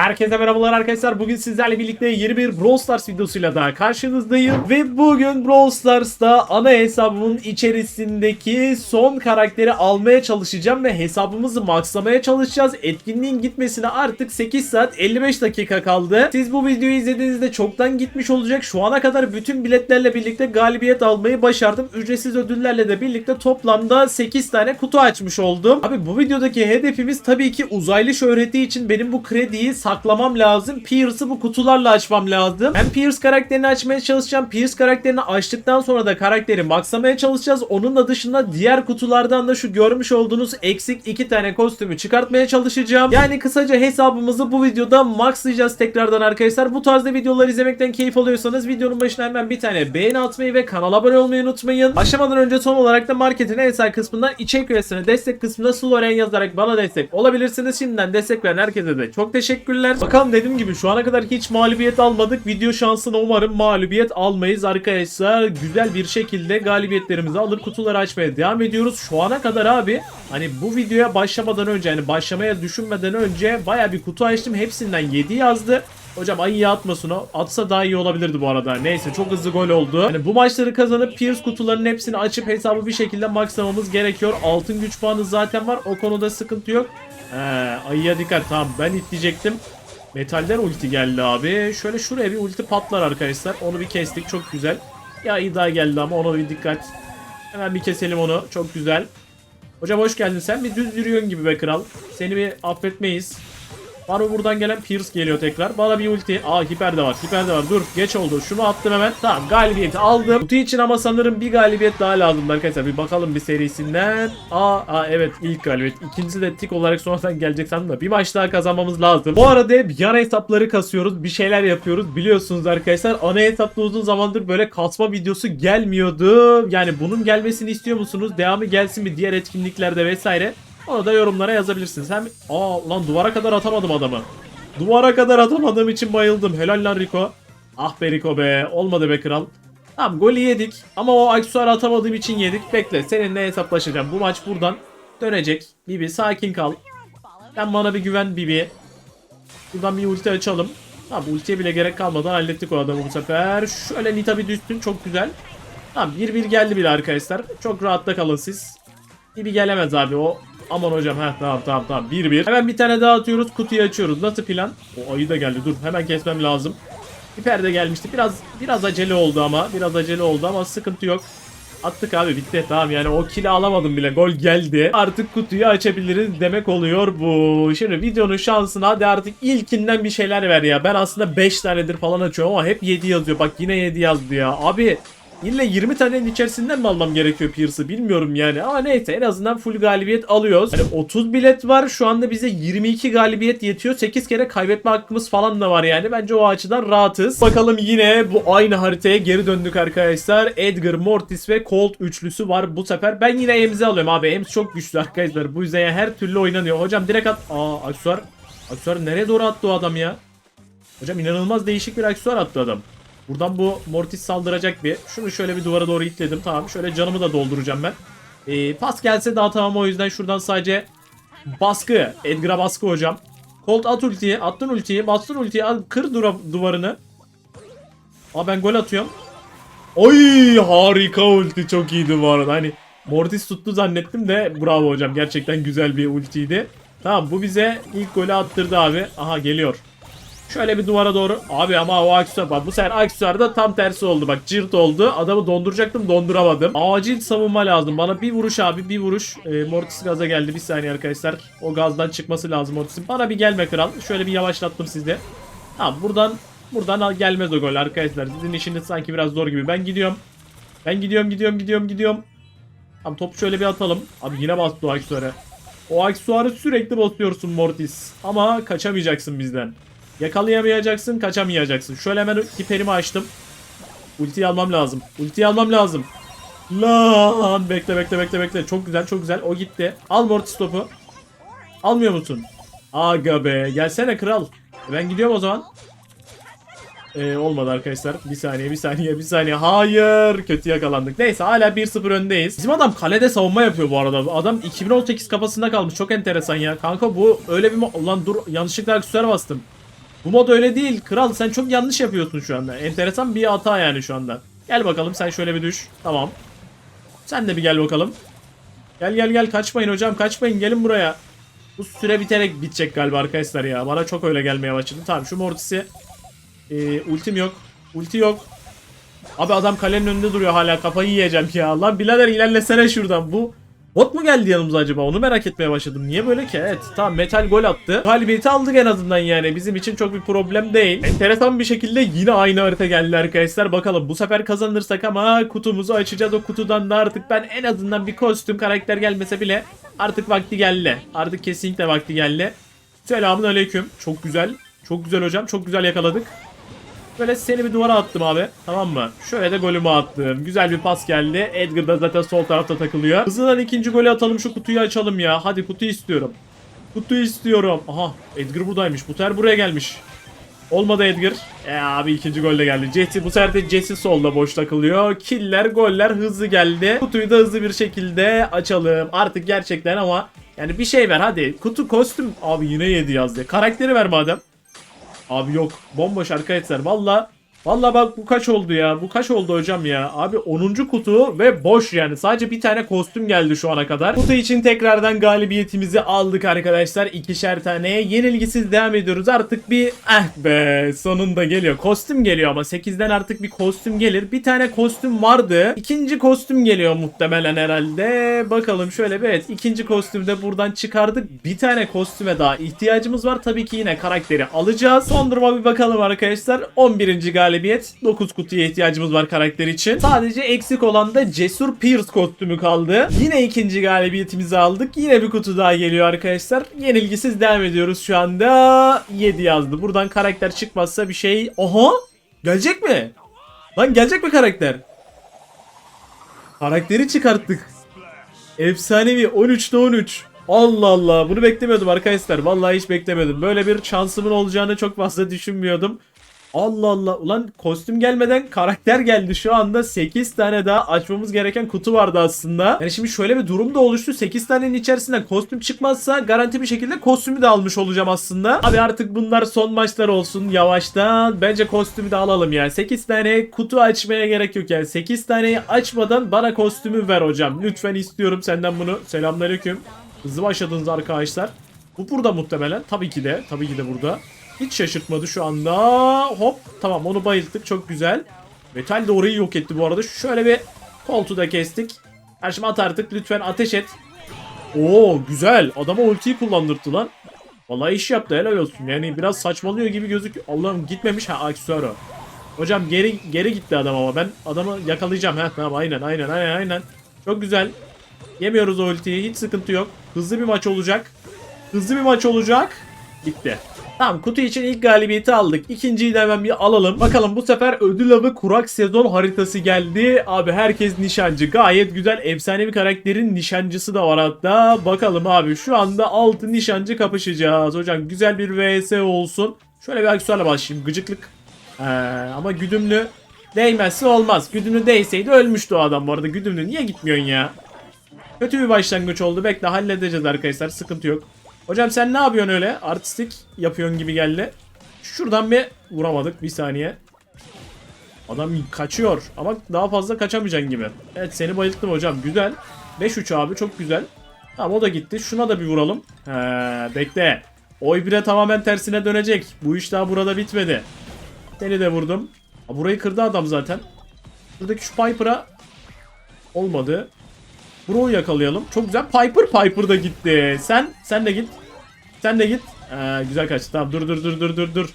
Herkese merhabalar arkadaşlar. Bugün sizlerle birlikte yeni bir Brawl Stars videosuyla daha karşınızdayım. Ve bugün Brawl Stars'ta ana hesabımın içerisindeki son karakteri almaya çalışacağım ve hesabımızı maxlamaya çalışacağız. Etkinliğin gitmesine artık 8 saat 55 dakika kaldı. Siz bu videoyu izlediğinizde çoktan gitmiş olacak. Şu ana kadar bütün biletlerle birlikte galibiyet almayı başardım. Ücretsiz ödüllerle de birlikte toplamda 8 tane kutu açmış oldum. Abi bu videodaki hedefimiz tabii ki uzaylı şöhreti için benim bu krediyi saklamam lazım. Pierce'ı bu kutularla açmam lazım. Ben Pierce karakterini açmaya çalışacağım. Pierce karakterini açtıktan sonra da karakteri maxlamaya çalışacağız. Onun da dışında diğer kutulardan da şu görmüş olduğunuz eksik iki tane kostümü çıkartmaya çalışacağım. Yani kısaca hesabımızı bu videoda maxlayacağız tekrardan arkadaşlar. Bu tarzda videolar izlemekten keyif alıyorsanız videonun başına hemen bir tane beğeni atmayı ve kanala abone olmayı unutmayın. Başlamadan önce son olarak da marketin en kısmından içerik üyesine destek kısmında Sloren yazarak bana destek olabilirsiniz. Şimdiden destek veren herkese de çok teşekkürler. Bakalım dediğim gibi şu ana kadar hiç mağlubiyet almadık. Video şansına umarım mağlubiyet almayız arkadaşlar. Güzel bir şekilde galibiyetlerimizi alır kutuları açmaya devam ediyoruz. Şu ana kadar abi hani bu videoya başlamadan önce hani başlamaya düşünmeden önce baya bir kutu açtım. Hepsinden 7 yazdı. Hocam ayı atmasın o. Atsa daha iyi olabilirdi bu arada. Neyse çok hızlı gol oldu. Yani bu maçları kazanıp Pierce kutularının hepsini açıp hesabı bir şekilde maxlamamız gerekiyor. Altın güç puanı zaten var. O konuda sıkıntı yok. He, ayıya dikkat. Tamam ben itleyecektim. Metalden ulti geldi abi. Şöyle şuraya bir ulti patlar arkadaşlar. Onu bir kestik. Çok güzel. Ya ayı geldi ama ona bir dikkat. Hemen bir keselim onu. Çok güzel. Hocam hoş geldin. Sen bir düz yürüyorsun gibi be kral. Seni bir affetmeyiz. Var mı buradan gelen Pierce geliyor tekrar. Bana bir ulti. Aa hiper de var. Hiper de var. Dur geç oldu. Şunu attım hemen. Tamam galibiyeti aldım. Kutu için ama sanırım bir galibiyet daha lazım arkadaşlar. Bir bakalım bir serisinden. Aa, aa evet ilk galibiyet. İkincisi de tik olarak sonradan gelecek sandım da. Bir maç daha kazanmamız lazım. Bu arada hep yan hesapları kasıyoruz. Bir şeyler yapıyoruz. Biliyorsunuz arkadaşlar. Ana hesapta uzun zamandır böyle kasma videosu gelmiyordu. Yani bunun gelmesini istiyor musunuz? Devamı gelsin mi diğer etkinliklerde vesaire. Onu da yorumlara yazabilirsiniz. Hem aa lan duvara kadar atamadım adamı. Duvara kadar atamadığım için bayıldım. Helal lan Rico. Ah be Rico be. Olmadı be kral. Tamam golü yedik. Ama o aksesuarı atamadığım için yedik. Bekle seninle hesaplaşacağım. Bu maç buradan dönecek. Bibi sakin kal. Sen bana bir güven Bibi. Buradan bir ulti açalım. Tamam ultiye bile gerek kalmadan hallettik o adamı bu sefer. Şöyle Nita bir düşsün. Çok güzel. Tamam 1-1 geldi bile arkadaşlar. Çok rahatta kalın siz. Bibi gelemez abi o. Aman hocam ha tamam tamam tamam 1-1. Hemen bir tane daha atıyoruz kutuyu açıyoruz. Nasıl plan? O ayı da geldi dur hemen kesmem lazım. Hiper de gelmişti. Biraz biraz acele oldu ama. Biraz acele oldu ama sıkıntı yok. Attık abi bitti tamam yani o kili alamadım bile gol geldi. Artık kutuyu açabiliriz demek oluyor bu. Şimdi videonun şansına hadi artık ilkinden bir şeyler ver ya. Ben aslında 5 tanedir falan açıyorum ama hep 7 yazıyor. Bak yine 7 yazdı ya. Abi İlle 20 tanenin içerisinden mi almam gerekiyor Pierce'ı bilmiyorum yani. Ama neyse en azından full galibiyet alıyoruz. Hani 30 bilet var şu anda bize 22 galibiyet yetiyor. 8 kere kaybetme hakkımız falan da var yani. Bence o açıdan rahatız. Bakalım yine bu aynı haritaya geri döndük arkadaşlar. Edgar, Mortis ve Colt üçlüsü var bu sefer. Ben yine Ems'i alıyorum abi. Ems çok güçlü arkadaşlar. Bu yüzden her türlü oynanıyor. Hocam direkt at. Aa aksesuar. Aksesuar nereye doğru attı o adam ya? Hocam inanılmaz değişik bir aksesuar attı adam. Buradan bu Mortis saldıracak bir. Şunu şöyle bir duvara doğru itledim. Tamam şöyle canımı da dolduracağım ben. Ee, pas gelse daha tamam o yüzden şuradan sadece baskı. Edgar'a baskı hocam. Colt at ultiyi. Attın ultiyi. Bastın ultiyi. Kır dura, duvarını. Aa ben gol atıyorum. Oy harika ulti. Çok iyiydi bu arada. Hani Mortis tuttu zannettim de bravo hocam. Gerçekten güzel bir ultiydi. Tamam bu bize ilk golü attırdı abi. Aha geliyor. Şöyle bir duvara doğru. Abi ama o aksesuar bak bu sefer aksesuarda tam tersi oldu. Bak cırt oldu. Adamı donduracaktım donduramadım. Acil savunma lazım. Bana bir vuruş abi bir vuruş. E, Mortis gaza geldi. Bir saniye arkadaşlar. O gazdan çıkması lazım Mortis'in. Bana bir gelme kral. Şöyle bir yavaşlattım sizi. Tamam buradan buradan gelmez o gol arkadaşlar. Sizin işiniz sanki biraz zor gibi. Ben gidiyorum. Ben gidiyorum gidiyorum gidiyorum gidiyorum. Tamam topu şöyle bir atalım. Abi yine bastı o aksesuarı. O aksesuarı sürekli basıyorsun Mortis. Ama kaçamayacaksın bizden. Yakalayamayacaksın, kaçamayacaksın. Şöyle hemen hiperimi açtım. Ultiyi almam lazım. Ultiyi almam lazım. Lan bekle bekle bekle bekle. Çok güzel çok güzel. O gitti. Al Mortis topu. Almıyor musun? Aga be. Gelsene kral. Ben gidiyorum o zaman. Ee, olmadı arkadaşlar. Bir saniye bir saniye bir saniye. Hayır. Kötü yakalandık. Neyse hala 1-0 öndeyiz. Bizim adam kalede savunma yapıyor bu arada. Adam 2018 kafasında kalmış. Çok enteresan ya. Kanka bu öyle bir... Ulan dur yanlışlıkla aksesuar bastım. Bu mod öyle değil. Kral sen çok yanlış yapıyorsun şu anda. Enteresan bir hata yani şu anda. Gel bakalım sen şöyle bir düş. Tamam. Sen de bir gel bakalım. Gel gel gel kaçmayın hocam kaçmayın gelin buraya. Bu süre biterek bitecek galiba arkadaşlar ya. Bana çok öyle gelmeye başladı. Tamam şu Mortis'i. Ee, ultim yok. Ulti yok. Abi adam kalenin önünde duruyor hala kafayı yiyeceğim ya. Lan birader ilerlesene şuradan. Bu bot mu geldi yanımıza acaba? Onu merak etmeye başladım. Niye böyle ki? Evet tamam metal gol attı. Galibiyeti aldık en azından yani. Bizim için çok bir problem değil. Enteresan bir şekilde yine aynı harita geldi arkadaşlar. Bakalım bu sefer kazanırsak ama kutumuzu açacağız. O kutudan da artık ben en azından bir kostüm karakter gelmese bile artık vakti geldi. Artık kesinlikle vakti geldi. Selamun aleyküm. Çok güzel. Çok güzel hocam. Çok güzel yakaladık. Böyle seni bir duvara attım abi. Tamam mı? Şöyle de golümü attım. Güzel bir pas geldi. Edgar da zaten sol tarafta takılıyor. Hızlıdan ikinci golü atalım. Şu kutuyu açalım ya. Hadi kutu istiyorum. Kutu istiyorum. Aha Edgar buradaymış. Bu sefer buraya gelmiş. Olmadı Edgar. E abi ikinci gol de geldi. Jesse bu sefer de Jesse solda boş takılıyor. Killer, goller hızlı geldi. Kutuyu da hızlı bir şekilde açalım. Artık gerçekten ama yani bir şey ver hadi. Kutu kostüm. Abi yine 7 yazdı. Karakteri ver madem. Abi yok. Bomboş arkadaşlar. Valla Valla bak bu kaç oldu ya? Bu kaç oldu hocam ya? Abi 10. kutu ve boş yani. Sadece bir tane kostüm geldi şu ana kadar. Kutu için tekrardan galibiyetimizi aldık arkadaşlar. İkişer tane. Yenilgisiz devam ediyoruz. Artık bir eh be sonunda geliyor. Kostüm geliyor ama 8'den artık bir kostüm gelir. Bir tane kostüm vardı. İkinci kostüm geliyor muhtemelen herhalde. Bakalım şöyle bir evet. ikinci kostümü de buradan çıkardık. Bir tane kostüme daha ihtiyacımız var. Tabii ki yine karakteri alacağız. Son duruma bir bakalım arkadaşlar. 11. galibiyet. 9 kutuya ihtiyacımız var karakter için. Sadece eksik olan da Cesur Pierce kostümü kaldı. Yine ikinci galibiyetimizi aldık. Yine bir kutu daha geliyor arkadaşlar. Yenilgisiz devam ediyoruz şu anda. 7 yazdı. Buradan karakter çıkmazsa bir şey... Oha! Gelecek mi? Lan gelecek mi karakter? Karakteri çıkarttık. Efsanevi 13'te 13. Allah Allah bunu beklemiyordum arkadaşlar. Vallahi hiç beklemiyordum. Böyle bir şansımın olacağını çok fazla düşünmüyordum. Allah Allah. Ulan kostüm gelmeden karakter geldi. Şu anda 8 tane daha açmamız gereken kutu vardı aslında. Yani şimdi şöyle bir durum da oluştu. 8 tanenin içerisinden kostüm çıkmazsa garanti bir şekilde kostümü de almış olacağım aslında. Abi artık bunlar son maçlar olsun yavaştan. Bence kostümü de alalım yani. 8 tane kutu açmaya gerek yok yani. 8 taneyi açmadan bana kostümü ver hocam. Lütfen istiyorum senden bunu. Selamünaleyküm. Hızlı başladınız arkadaşlar. Bu burada muhtemelen. Tabii ki de. Tabii ki de burada. Hiç şaşırtmadı şu anda. Hop. Tamam onu bayılttık. Çok güzel. Metal de orayı yok etti bu arada. Şöyle bir koltuğu da kestik. Karşım at artık. Lütfen ateş et. Oo güzel. Adama ultiyi kullandırdı lan. Vallahi iş yaptı helal olsun. Yani biraz saçmalıyor gibi gözüküyor. Allah'ım gitmemiş. Ha Aksuaro. Hocam geri geri gitti adam ama ben adamı yakalayacağım. Ha tamam aynen aynen aynen aynen. Çok güzel. Yemiyoruz o ultiyi. Hiç sıkıntı yok. Hızlı bir maç olacak. Hızlı bir maç olacak. Bitti. Tamam kutu için ilk galibiyeti aldık. İkinciyi de hemen bir alalım. Bakalım bu sefer ödül avı kurak sezon haritası geldi. Abi herkes nişancı. Gayet güzel efsanevi karakterin nişancısı da var hatta. Bakalım abi şu anda 6 nişancı kapışacağız. Hocam güzel bir vs olsun. Şöyle bir aksesuarla başlayayım. Gıcıklık. Ee, ama güdümlü değmezse olmaz. Güdümlü değseydi ölmüştü o adam bu arada. Güdümlü niye gitmiyorsun ya? Kötü bir başlangıç oldu. Bekle halledeceğiz arkadaşlar. Sıkıntı yok. Hocam sen ne yapıyorsun öyle? Artistik yapıyorsun gibi geldi. Şuradan bir vuramadık. Bir saniye. Adam kaçıyor. Ama daha fazla kaçamayacaksın gibi. Evet seni bayılttım hocam. Güzel. 5-3 abi çok güzel. Tamam o da gitti. Şuna da bir vuralım. He, bekle. Oy bire tamamen tersine dönecek. Bu iş daha burada bitmedi. Seni de vurdum. Ha, burayı kırdı adam zaten. Buradaki şu Piper'a olmadı. Bro'yu yakalayalım. Çok güzel. Piper Piper da gitti. Sen sen de git. Sen de git. Ee, güzel kaçtı. Tamam dur dur dur dur dur dur.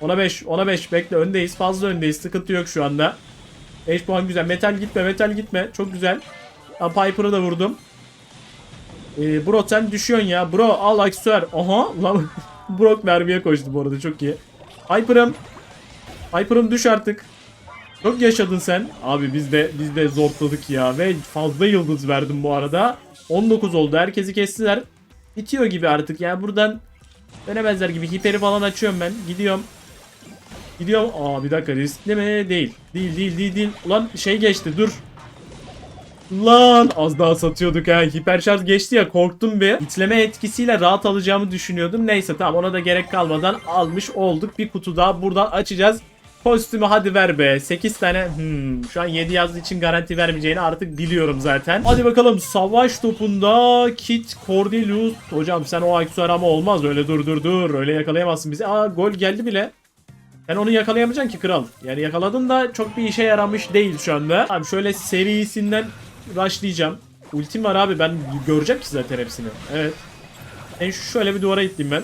Ona 5. Ona 5. Bekle öndeyiz. Fazla öndeyiz. Sıkıntı yok şu anda. 5 puan güzel. Metal gitme. Metal gitme. Çok güzel. Piper'ı da vurdum. Ee, bro sen düşüyorsun ya. Bro al aksesuar. Aha lan. Brock mermiye koştu bu arada. Çok iyi. Piper'ım. Piper'ım düş artık. Çok yaşadın sen. Abi biz de biz de zorladık ya ve fazla yıldız verdim bu arada. 19 oldu. Herkesi kestiler. Bitiyor gibi artık. Yani buradan dönemezler gibi. Hiperi falan açıyorum ben. Gidiyorum. Gidiyorum. Aa bir dakika riskli mi? Değil. Değil değil değil değil. Ulan şey geçti dur. Lan az daha satıyorduk ha. Hiperşarj geçti ya korktum bir. İtleme etkisiyle rahat alacağımı düşünüyordum. Neyse tamam ona da gerek kalmadan almış olduk. Bir kutu daha buradan açacağız. Kostümü hadi ver be. 8 tane. Hmm, şu an 7 yazdığı için garanti vermeyeceğini artık biliyorum zaten. Hadi bakalım savaş topunda Kit Cordelius. Hocam sen o aksesuar ama olmaz. Öyle dur dur dur. Öyle yakalayamazsın bizi. Aa gol geldi bile. Sen onu yakalayamayacaksın ki kral. Yani yakaladın da çok bir işe yaramış değil şu anda. Abi şöyle serisinden rushlayacağım. Ultim var abi ben göreceğim ki zaten hepsini. Evet. En şöyle bir duvara ittim ben.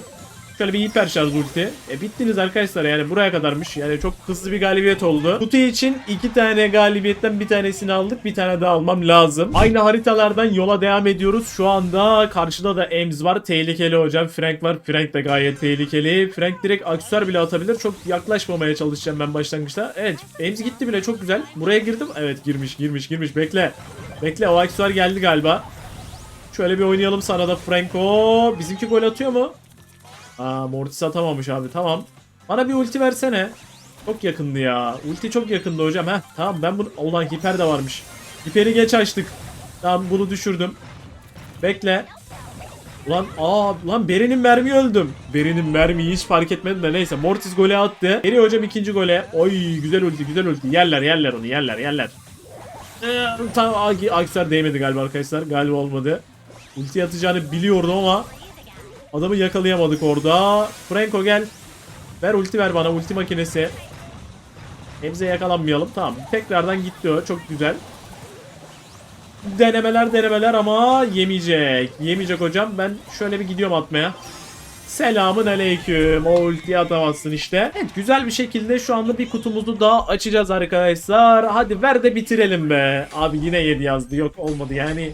Şöyle bir hiper şarj ulti. E bittiniz arkadaşlar yani buraya kadarmış. Yani çok hızlı bir galibiyet oldu. Kutu için iki tane galibiyetten bir tanesini aldık. Bir tane daha almam lazım. Aynı haritalardan yola devam ediyoruz. Şu anda karşıda da Ems var. Tehlikeli hocam. Frank var. Frank de gayet tehlikeli. Frank direkt aksesuar bile atabilir. Çok yaklaşmamaya çalışacağım ben başlangıçta. Evet. Ems gitti bile çok güzel. Buraya girdim. Evet girmiş girmiş girmiş. Bekle. Bekle o aksesuar geldi galiba. Şöyle bir oynayalım sana da Franco. Bizimki gol atıyor mu? Aa Mortis atamamış abi tamam. Bana bir ulti versene. Çok yakındı ya. Ulti çok yakındı hocam. Heh tamam ben bunu... Ulan hiper de varmış. Hiperi geç açtık. Tamam bunu düşürdüm. Bekle. Ulan aa lan Beri'nin mermi öldüm. Beri'nin mermiyi hiç fark etmedim de neyse Mortis gole attı. Geri hocam ikinci gole. Oy güzel ulti güzel ulti. Yerler yerler onu yerler yerler. Ee, tamam Aksar değmedi galiba arkadaşlar. Galiba olmadı. Ulti atacağını biliyordum ama Adamı yakalayamadık orada. Franco gel. Ver ulti ver bana ulti makinesi. Hemze yakalanmayalım. Tamam. Tekrardan gitti o. Çok güzel. Denemeler denemeler ama yemeyecek. Yemeyecek hocam. Ben şöyle bir gidiyorum atmaya. Selamın aleyküm. O ultiyi atamazsın işte. Evet güzel bir şekilde şu anda bir kutumuzu daha açacağız arkadaşlar. Hadi ver de bitirelim be. Abi yine 7 yazdı. Yok olmadı yani.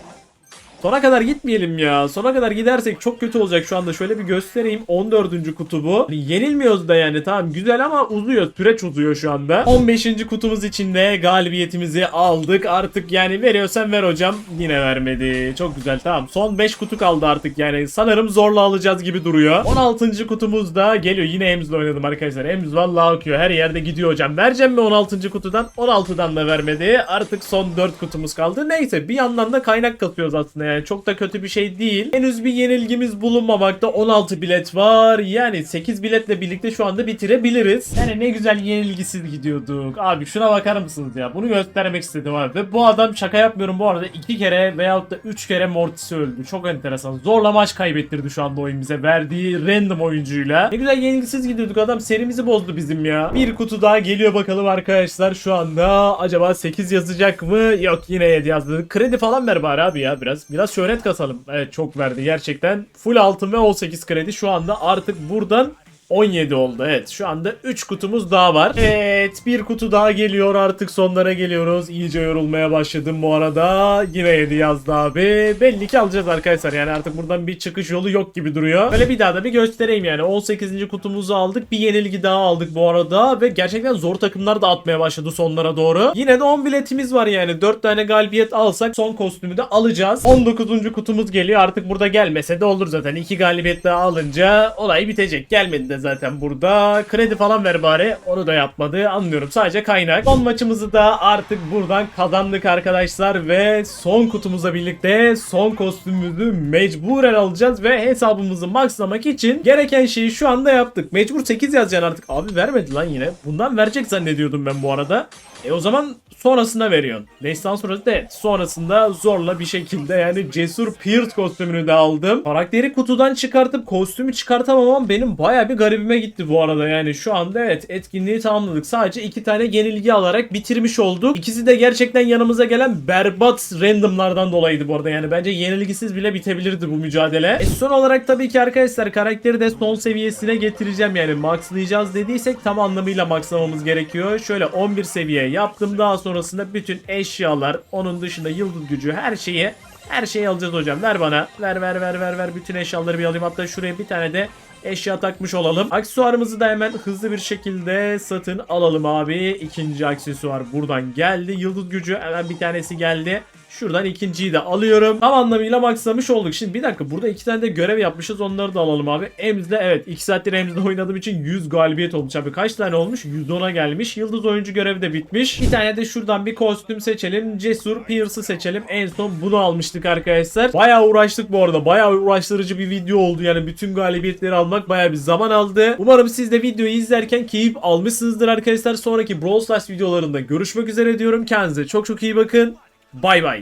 Sona kadar gitmeyelim ya. Sona kadar gidersek çok kötü olacak şu anda. Şöyle bir göstereyim. 14. kutu bu. Hani yenilmiyoruz da yani. Tamam güzel ama uzuyor. Süreç uzuyor şu anda. 15. kutumuz içinde galibiyetimizi aldık. Artık yani veriyorsan ver hocam. Yine vermedi. Çok güzel tamam. Son 5 kutu kaldı artık yani. Sanırım zorla alacağız gibi duruyor. 16. kutumuz da geliyor. Yine Ems'le oynadım arkadaşlar. Ems vallahi akıyor. Her yerde gidiyor hocam. Vereceğim mi 16. kutudan? 16'dan da vermedi. Artık son 4 kutumuz kaldı. Neyse bir yandan da kaynak katıyoruz aslında yani çok da kötü bir şey değil. Henüz bir yenilgimiz bulunmamakta 16 bilet var. Yani 8 biletle birlikte şu anda bitirebiliriz. Yani ne güzel yenilgisiz gidiyorduk. Abi şuna bakar mısınız ya? Bunu göstermek istedim abi. Ve bu adam şaka yapmıyorum bu arada 2 kere veyahut da 3 kere Mortis öldü. Çok enteresan. Zorla maç kaybettirdi şu anda oyun bize. Verdiği random oyuncuyla. Ne güzel yenilgisiz gidiyorduk adam serimizi bozdu bizim ya. Bir kutu daha geliyor bakalım arkadaşlar şu anda. Acaba 8 yazacak mı? Yok yine 7 yazdı. Kredi falan ver bari abi ya biraz. Biraz şöhret kasalım. Evet çok verdi gerçekten. Full altın ve 18 kredi şu anda artık buradan 17 oldu. Evet şu anda 3 kutumuz daha var. Evet bir kutu daha geliyor artık sonlara geliyoruz. İyice yorulmaya başladım bu arada. Yine 7 yazdı abi. Belli ki alacağız arkadaşlar yani artık buradan bir çıkış yolu yok gibi duruyor. Böyle bir daha da bir göstereyim yani. 18. kutumuzu aldık. Bir yenilgi daha aldık bu arada. Ve gerçekten zor takımlar da atmaya başladı sonlara doğru. Yine de 10 biletimiz var yani. 4 tane galibiyet alsak son kostümü de alacağız. 19. kutumuz geliyor. Artık burada gelmese de olur zaten. 2 galibiyet daha alınca olay bitecek. Gelmedi de zaten burada. Kredi falan ver bari. Onu da yapmadı. Anlıyorum. Sadece kaynak. Son maçımızı da artık buradan kazandık arkadaşlar ve son kutumuzla birlikte son kostümümüzü mecburen alacağız ve hesabımızı maxlamak için gereken şeyi şu anda yaptık. Mecbur 8 yazacaksın artık. Abi vermedi lan yine. Bundan verecek zannediyordum ben bu arada. E o zaman sonrasında veriyorsun. Destan sonrası evet. Sonrasında zorla bir şekilde yani Cesur Peart kostümünü de aldım. Karakteri kutudan çıkartıp kostümü çıkartamamam benim baya bir garibime gitti bu arada. Yani şu anda evet etkinliği tamamladık. Sadece iki tane yenilgi alarak bitirmiş olduk. İkisi de gerçekten yanımıza gelen berbat randomlardan dolayıydı bu arada. Yani bence yenilgisiz bile bitebilirdi bu mücadele. E son olarak tabii ki arkadaşlar karakteri de son seviyesine getireceğim. Yani maxlayacağız dediysek tam anlamıyla maxlamamız gerekiyor. Şöyle 11 seviye yaptım. Daha sonrasında bütün eşyalar, onun dışında yıldız gücü her şeyi her şeyi alacağız hocam. Ver bana. Ver ver ver ver ver. Bütün eşyaları bir alayım. Hatta şuraya bir tane de eşya takmış olalım. Aksesuarımızı da hemen hızlı bir şekilde satın alalım abi. İkinci aksesuar buradan geldi. Yıldız gücü hemen bir tanesi geldi. Şuradan ikinciyi de alıyorum. Tam anlamıyla maxlamış olduk. Şimdi bir dakika burada iki tane de görev yapmışız. Onları da alalım abi. Emz'de evet 2 saattir Emz'de oynadığım için 100 galibiyet olmuş abi. Kaç tane olmuş? 110'a gelmiş. Yıldız oyuncu görevi de bitmiş. Bir tane de şuradan bir kostüm seçelim. Cesur Pierce'ı seçelim. En son bunu almıştık arkadaşlar. Bayağı uğraştık bu arada. Bayağı uğraştırıcı bir video oldu. Yani bütün galibiyetleri almak bayağı bir zaman aldı. Umarım siz de videoyu izlerken keyif almışsınızdır arkadaşlar. Sonraki Brawl Stars videolarında görüşmek üzere diyorum. Kendinize çok çok iyi bakın. Bay bay.